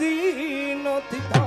দিন অতীত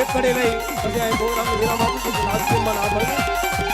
એકડે નહીં પછી આ ગોરામ વિરામ આપું છું રાજકુમાર આ